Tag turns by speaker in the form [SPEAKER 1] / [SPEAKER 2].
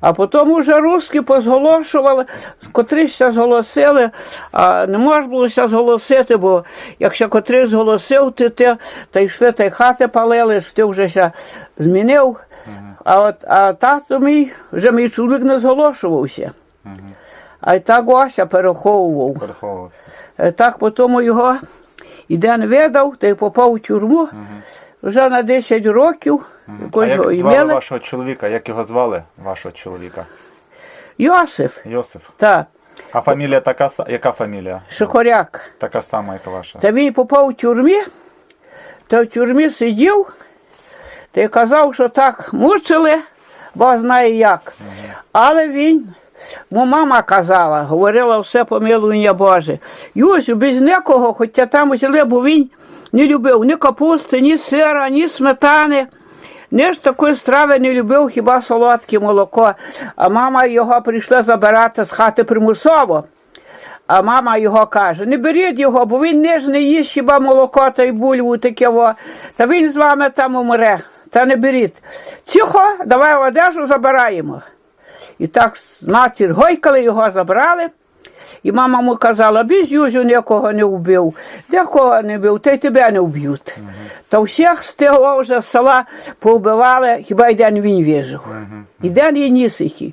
[SPEAKER 1] А потім уже русські позголошували, котріся зголосили, а не можна було зголосити, бо якщо котрий зголосив, ти, ти та йшли та й хати палили, ти вже ся змінив. А от а тато мій, вже мій чоловік не зголошувався. А й так Ося переховував.
[SPEAKER 2] Переховувався.
[SPEAKER 1] Е, Так потім його і день видав, та й попав у тюрму. Вже на 10 років.
[SPEAKER 2] А як звали
[SPEAKER 1] імели.
[SPEAKER 2] вашого чоловіка? Як його звали, вашого чоловіка?
[SPEAKER 1] Йосиф,
[SPEAKER 2] Йосиф.
[SPEAKER 1] так,
[SPEAKER 2] А фамілія така са- яка фамілія?
[SPEAKER 1] Шикоряк.
[SPEAKER 2] Така ж сама, як і ваша.
[SPEAKER 1] Та він попав у тюрмі, та в тюрмі сидів, та й казав, що так мучили, бо знає як. Але він, бо мама казала, говорила все помилування Боже. Юсю, без нікого, хоча там усіли, бо він не любив ні капусти, ні сира, ні сметани. Не ж такої страви не любив, хіба солодке молоко. А мама його прийшла забирати з хати примусово. А мама його каже: не беріть його, бо він не ж не їсть хіба молоко та й бульву таке. Та він з вами там умре. Та не беріть. Тихо, давай одежу забираємо. І так матір гойкали, його забрали. І мама йому казала, без Юзю нікого не вбив, нікого не вбив, та й тебе не вб'ють. Та всіх з того вже села повбивали, хіба й день він вижив. І день і нісики.